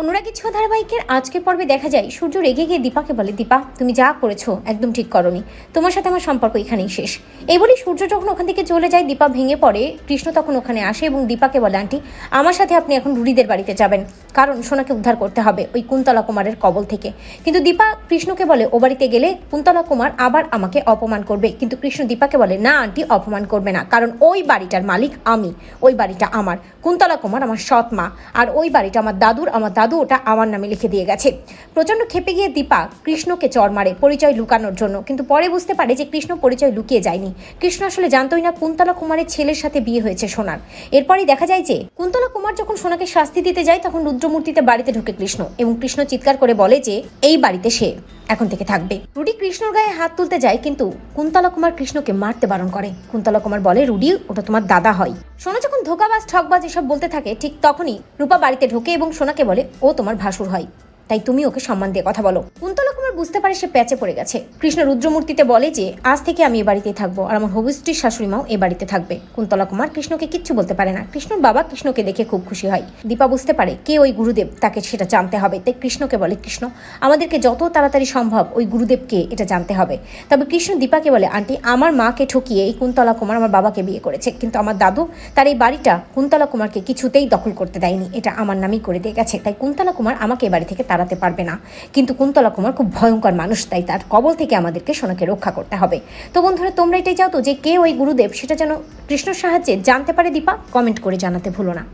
অনুরাগী ছ ধারাবাহিকের আজকের পর্বে দেখা যায়, সূর্য রেগে গিয়ে দীপাকে বলে, দীপা, তুমি যা করেছ, একদম ঠিক করনি। তোমার সাথে আমার সম্পর্ক এখানেই শেষ। এই বলে সূর্য যখন ওখান থেকে চলে যায়, দীপা ভেঙে পড়ে। কৃষ্ণ তখন ওখানে আসে এবং দীপাকে বলে, আন্টি, আমার সাথে আপনি এখন রুড়িদের বাড়িতে যাবেন। কারণ সোনাকে উদ্ধার করতে হবে ওই কুন্তলা কুমারের কবল থেকে। কিন্তু দীপা কৃষ্ণকে বলে, ও বাড়িতে গেলে কুন্তলা কুমার আবার আমাকে অপমান করবে। কিন্তু কৃষ্ণ দীপাকে বলে, না, আন্টি, অপমান করবে না। কারণ ওই বাড়িটার মালিক আমি, ওই বাড়িটা আমার। কুন্তলা কুমার আমার সৎ মা, আর ওই বাড়িটা আমার দাদুর, আমার দাদু ওটা আমার নামে লিখে দিয়ে গেছে। প্রচণ্ড খেপে গিয়ে দীপা কৃষ্ণকে চর মারে পরিচয় লুকানোর জন্য। কিন্তু পরে বুঝতে পারে যে কৃষ্ণ পরিচয় লুকিয়ে যায়নি। কৃষ্ণ আসলে জানতোই না কুন্তলা কুমারের ছেলের সাথে বিয়ে হয়েছে সোনার। এরপরই দেখা যায় যে কুন্তলা কুমার যখন সোনাকে শাস্তি দিতে যায়, তখন রুদ্রমূর্তিতে বাড়িতে ঢুকে কৃষ্ণ এবং কৃষ্ণ চিৎকার করে বলে যে, এই বাড়িতে সে এখন থেকে থাকবে। রুডি কৃষ্ণর গায়ে হাত তুলতে যায়, কিন্তু কুন্তলা কুমার কৃষ্ণকে মারতে বারণ করে। কুন্তলা কুমার বলে, রুডি, ওটা তোমার দাদা হয়। সোনা যখন ধোকাবাজ ঠকবাজ এসব বলতে থাকে, ঠিক তখনই রূপা বাড়িতে ঢোকে এবং সোনাকে বলে, ও তোমার ভাসুর হয়। তাই তুমি ওকে সম্মান দিয়ে কথা বলো। কুন্তলা কুমার বুঝতে পারে সে প্যাচে পড়ে গেছে। কৃষ্ণ রুদ্রমূর্তিতে বলে যে, আজ থেকে আমি এ বাড়িতেই থাকব আর আমার হবিষ্টির শাশুড়ি মাও এ বাড়িতে থাকবে। কুন্তলা কুমার কৃষ্ণকে কিচ্ছু বলতে পারে না। কৃষ্ণর বাবা কৃষ্ণকে দেখে খুব খুশি হয়। দীপা বুঝতে পারে কে ওই গুরুদেব, তাকে সেটা জানতে হবে। তাই কৃষ্ণকে বলে, কৃষ্ণ, আমাদেরকে যত তাড়াতাড়ি সম্ভব ওই গুরুদেবকে এটা জানতে হবে। তবে কৃষ্ণ দীপাকে বলে, আন্টি, আমার মাকে ঠকিয়ে এই কুন্তলা কুমার আমার বাবাকে বিয়ে করেছে। কিন্তু আমার দাদু তার এই বাড়িটা কুন্তলা কুমারকে কিছুতেই দখল করতে দেয়নি। এটা আমার নামই করে দিয়ে গেছে। তাই কুন্তলা কুমার আমাকে এ বাড়ি থেকে তাড়াতে পারবে না। কিন্তু কুন্তলা কুমার খুব ভয়ঙ্কর মানুষ, তাই তার কবল থেকে আমাদেরকে সোনাকে রক্ষা করতে হবে। তো বন্ধুরা, তোমরা এটাই চাও তো যে কে ওই গুরুদেব, সেটা যেন কৃষ্ণ সাহায্যে জানতে পারে দীপা? কমেন্ট করে জানাতে ভুলো না।